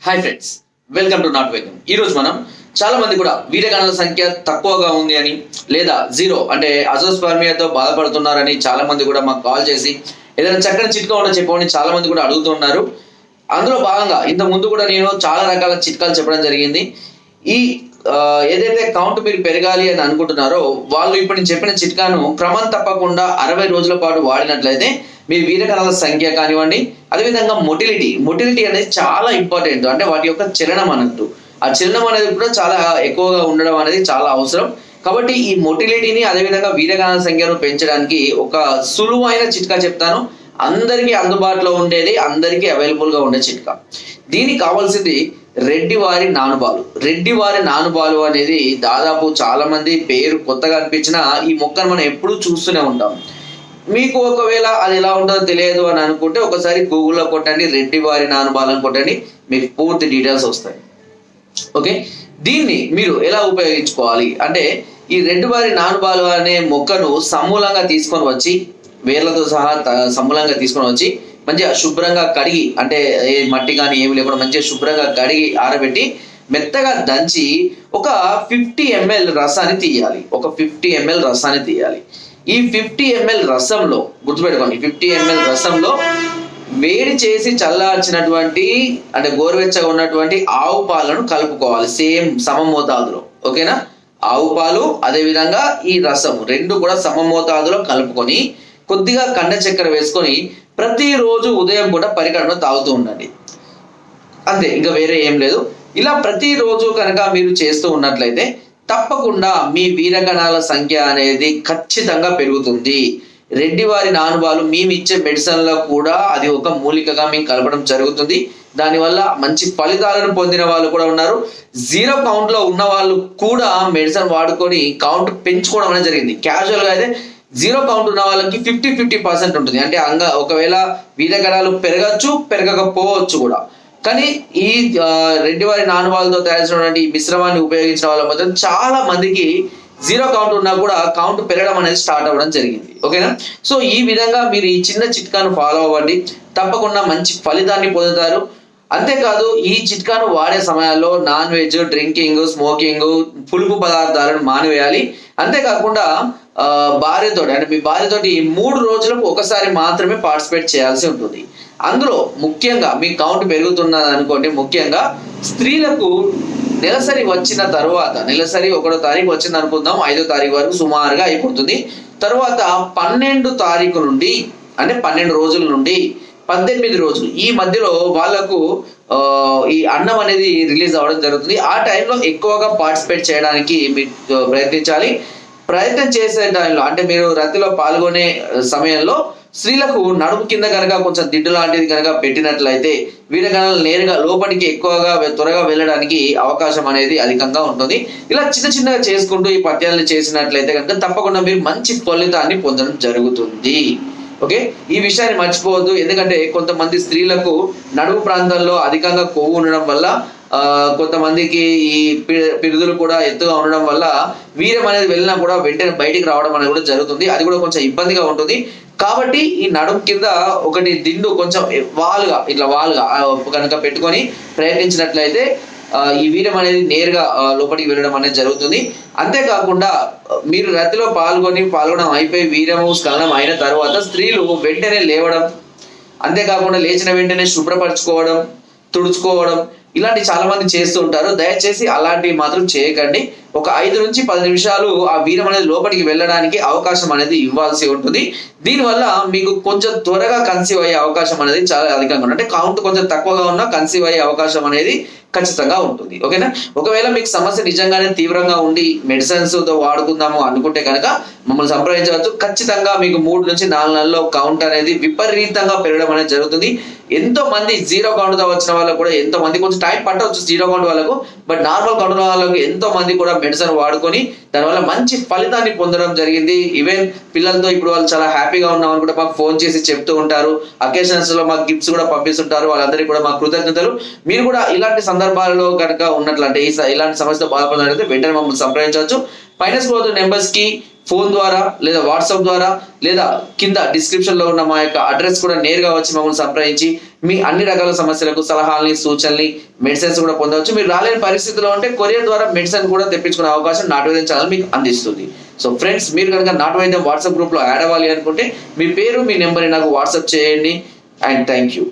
Hi friends welcome to not welcome ఈ రోజు మనం చాలా మంది కూడా వీరగణాల సంఖ్య తక్కువగా ఉంది అని లేదా జీరో అంటే అజోస్పర్మియాతో బాధపడుతున్నారని చాలా మంది కూడా మాకు కాల్ చేసి ఏదైనా చక్కని చిట్కా ఉన్న చెప్పమని చాలా మంది కూడా అడుగుతున్నారు అందులో భాగంగా ఇంత ముందు కూడా నేను చాలా రకాల చిట్కాలు చెప్పడం జరిగింది. ఈ ఏదైతే కౌంట్ మీరు పెరగాలి అని అనుకుంటున్నారో వాళ్ళు ఇప్పుడు నేను చెప్పిన చిట్కాను క్రమం తప్పకుండా అరవై రోజుల పాటు వాడినట్లయితే మీ వీరకణాల సంఖ్య కానివ్వండి అదేవిధంగా మొటిలిటీ మొటిలిటీ అనేది చాలా ఇంపార్టెంట్ అంటే వాటి యొక్క చలనం అన్నట్టు. ఆ చలనం అనేది కూడా చాలా ఎక్కువగా ఉండడం అనేది చాలా అవసరం. కాబట్టి ఈ మొటిలిటీని అదేవిధంగా వీరకణాల సంఖ్యను పెంచడానికి ఒక సులువైన చిట్కా చెప్తాను. అందరికీ అందుబాటులో ఉండేది అందరికీ అవైలబుల్గా ఉండే చిట్కా. దీనికి కావాల్సింది రెడ్డి వారి నానుబాలు. రెడ్డి వారి నానుబాలు అనేది దాదాపు చాలా మంది పేరు కొత్తగా అనిపించినా ఈ మొక్కను మనం ఎప్పుడూ చూస్తూనే ఉంటాం. మీకు ఒకవేళ అది ఎలా ఉంటుందో తెలియదు అని అనుకుంటే ఒకసారి గూగుల్లో కొట్టండి రెడ్డి వారి నానుబాలు అని కొట్టండి మీకు పూర్తి డీటెయిల్స్ వస్తాయి. ఓకే? దీన్ని మీరు ఎలా ఉపయోగించుకోవాలి? అంటే ఈ రెడ్డి వారి నానుబాలు అనే మొక్కను సమూలంగా తీసుకొని వచ్చి వేర్లతో సహా త- సమూలంగా తీసుకొని వచ్చి మంచిగా శుభ్రంగా కడిగి అంటే ఏ మట్టి కానీ ఏమి లేకుండా మంచిగా శుభ్రంగా కడిగి ఆరబెట్టి మెత్తగా దంచి ఒక ఫిఫ్టీ ఎంఎల్ రసాన్ని తీయాలి. ఒక ఫిఫ్టీ ఎంఎల్ రసాన్ని తీయాలి. ఈ ఫిఫ్టీ ఎంఎల్ రసంలో గుర్తుపెట్టుకోండి ఫిఫ్టీ ఎంఎల్ రసంలో వేడి చేసి చల్లార్చినటువంటి అంటే గోరువెచ్చగా ఉన్నటువంటి ఆవు పాలను కలుపుకోవాలి సేమ్ సమ మోతాదులో. ఓకేనా? ఆవు పాలు అదే విధంగా ఈ రసం రెండు కూడా సమ మోతాదులో కలుపుకొని కొద్దిగా కండ చక్కెర వేసుకొని ప్రతిరోజు ఉదయం కూడా పరికరంలో తాగుతూ ఉండండి. అంతే ఇంకా వేరే ఏం లేదు. ఇలా ప్రతిరోజు కనుక మీరు చేస్తూ ఉన్నట్లయితే తప్పకుండా మీ వీరగణాల సంఖ్య అనేది ఖచ్చితంగా పెరుగుతుంది. రెడ్డి వారి నానుభాలు మేము ఇచ్చే మెడిసిన్లో కూడా అది ఒక మూలికగా మేము కలపడం జరుగుతుంది. దానివల్ల మంచి ఫలితాలను పొందిన వాళ్ళు కూడా ఉన్నారు. జీరో కౌంట్లో ఉన్న వాళ్ళు కూడా మెడిసిన్ వాడుకొని కౌంట్ పెంచుకోవడం అనేది జరిగింది. క్యాజువల్గా అయితే జీరో కౌంట్ ఉన్న వాళ్ళకి ఫిఫ్టీ ఫిఫ్టీ పర్సెంట్ ఉంటుంది. అంటే అంగ ఒకవేళ వీరగణాలు పెరగచ్చు పెరగకపోవచ్చు కూడా. కానీ ఈ ఆ, రెడ్డివారి నానువాలతో తయారు చేసినటువంటి ఈ మిశ్రమాన్ని ఉపయోగించిన వాళ్ళ మాత్రం చాలా మందికి జీరో కౌంట్ ఉన్నా కూడా కౌంట్ పెరగడం అనేది స్టార్ట్ అవ్వడం జరిగింది. ఓకేనా? సో ఈ విధంగా మీరు ఈ చిన్న చిట్కాను ఫాలో అవ్వండి. తప్పకుండా మంచి ఫలితాన్ని పొందుతారు. అంతేకాదు ఈ చిట్కాను వాడే సమయాల్లో నాన్ వెజ్ డ్రింకింగ్ స్మోకింగ్ పులుపు పదార్థాలను మానివేయాలి. అంతేకాకుండా భార్యతో భార్యతోటి అంటే మీ భార్యతోటి ఈ మూడు రోజులకు ఒకసారి మాత్రమే పార్టిసిపేట్ చేయాల్సి ఉంటుంది. అందులో ముఖ్యంగా మీ కౌంట్ పెరుగుతున్నది అనుకోండి ముఖ్యంగా స్త్రీలకు నెలసరి వచ్చిన తర్వాత నెలసరి ఒకటో తారీఖు వచ్చింది అనుకుందాం ఐదో తారీఖు వరకు సుమారుగా అయిపోతుంది. తర్వాత పన్నెండు తారీఖు నుండి అంటే పన్నెండు రోజుల నుండి పద్దెనిమిది రోజులు. ఈ మధ్యలో వాళ్ళకు ఈ అన్నం అనేది రిలీజ్ అవ్వడం జరుగుతుంది. ఆ టైంలో ఎక్కువగా పార్టిసిపేట్ చేయడానికి మీరు ప్రయత్నించాలి. ప్రయత్నం చేసే టైంలో అంటే మీరు రతిలో పాల్గొనే సమయంలో స్త్రీలకు నడుము కింద కనుక కొంచెం దిడ్డు లాంటిది కనుక పెట్టినట్లయితే వీరగణాలు నేరుగా లోపలికి ఎక్కువగా త్వరగా వెళ్ళడానికి అవకాశం అనేది అధికంగా ఉంటుంది. ఇలా చిన్న చిన్నగా చేసుకుంటూ ఈ పద్యాలను చేసినట్లయితే కనుక తప్పకుండా మీరు మంచి ఫలితాన్ని పొందడం జరుగుతుంది. ఓకే? ఈ విషయాన్ని మర్చిపోవద్దు. ఎందుకంటే కొంతమంది స్త్రీలకు నడుము ప్రాంతంలో అధికంగా కొవ్వు ఉండడం వల్ల కొంతమందికి ఈ పిరుదులు కూడా ఎత్తుగా ఉండడం వల్ల వీర్యం అనేది వెళ్ళినా కూడా వెంటనే బయటికి రావడం అనేది కూడా జరుగుతుంది. అది కూడా కొంచెం ఇబ్బందిగా ఉంటుంది. కాబట్టి ఈ నడుము కింద ఒకటి దిండు కొంచెం వాలుగా ఇట్లా వాలుగా కనుక పెట్టుకొని ప్రయత్నించినట్లయితే ఈ వీర్యం అనేది నేరుగా లోపలికి వెళ్ళడం అనేది జరుగుతుంది. అంతేకాకుండా మీరు రతిలో పాల్గొని పాల్గొనడం అయిపోయి వీర్యము స్నానం అయిన తర్వాత స్త్రీలు వెంటనే లేవడం అంతేకాకుండా లేచిన వెంటనే శుభ్రపరచుకోవడం తుడుచుకోవడం ఇలాంటి చాలా మంది చేస్తూ ఉంటారు. దయచేసి అలాంటివి మాత్రం చేయకండి. ఒక ఐదు నుంచి పది నిమిషాలు ఆ వీరం అనేది లోపలికి వెళ్ళడానికి అవకాశం అనేది ఇవ్వాల్సి ఉంటుంది. దీనివల్ల మీకు కొంచెం త్వరగా కన్సీవ్ అయ్యే అవకాశం అనేది చాలా అధికంగా ఉంటుంది. అంటే కౌంట్ కొంచెం తక్కువగా ఉన్నా కన్సీవ్ అయ్యే అవకాశం అనేది ఖచ్చితంగా ఉంటుంది. ఓకేనా? ఒకవేళ మీకు సమస్య నిజంగానే తీవ్రంగా ఉండి మెడిసిన్స్తో వాడుకుందాము అనుకుంటే కనుక మమ్మల్ని సంప్రదించవచ్చు. ఖచ్చితంగా మీకు మూడు నుంచి నాలుగు నెలల్లో కౌంట్ అనేది విపరీతంగా పెరగడం అనేది జరుగుతుంది. ఎంతో మంది జీరో కౌంట్తో వచ్చిన వాళ్ళకు కూడా ఎంతో మంది కొంచెం టైం పట్టవచ్చు జీరో కౌంట్ వాళ్ళకు. బట్ నార్మల్ కౌంట్ ఉన్న వాళ్ళకు ఎంతో మంది కూడా మెడిసిన్ వాడుకొని దానివల్ల మంచి ఫలితాన్ని పొందడం జరిగింది. ఈవెన్ పిల్లలతో ఇప్పుడు వాళ్ళు చాలా హ్యాపీగా ఉన్నామని కూడా మాకు ఫోన్ చేసి చెప్తూ ఉంటారు. అకేషన్స్లో మాకు గిఫ్ట్స్ కూడా పంపిస్తుంటారు. వాళ్ళందరికీ కూడా మా కృతజ్ఞతలు. మీరు కూడా ఇలాంటి సందర్భాలలో కనుక ఉన్నట్లంటే ఈ స- ఇలాంటి సమస్యతో బాధపడినట్లయితే వెంటనే మమ్మల్ని సంప్రదించవచ్చు. పైన స్క్రోల్ నెంబర్స్కి ఫోన్ ద్వారా లేదా వాట్సాప్ ద్వారా లేదా కింద డిస్క్రిప్షన్లో ఉన్న మా యొక్క అడ్రస్ కూడా నేరుగా వచ్చి మమ్మల్ని సంప్రదించి మీ అన్ని రకాల సమస్యలకు సలహాలని సూచనల్ని మెడిసిన్స్ కూడా పొందవచ్చు. మీరు రాలేని పరిస్థితిలో ఉంటే కొరియర్ ద్వారా మెడిసిన్ కూడా తెప్పించుకునే అవకాశం నాటు వైద్యం ఛానల్ మీకు అందిస్తుంది. సో ఫ్రెండ్స్ మీరు కనుక నాటు వైద్యం వాట్సాప్ గ్రూప్లో యాడ్ అవ్వాలి అనుకుంటే మీ పేరు మీ నెంబర్ నాకు వాట్సాప్ చేయండి. And thank you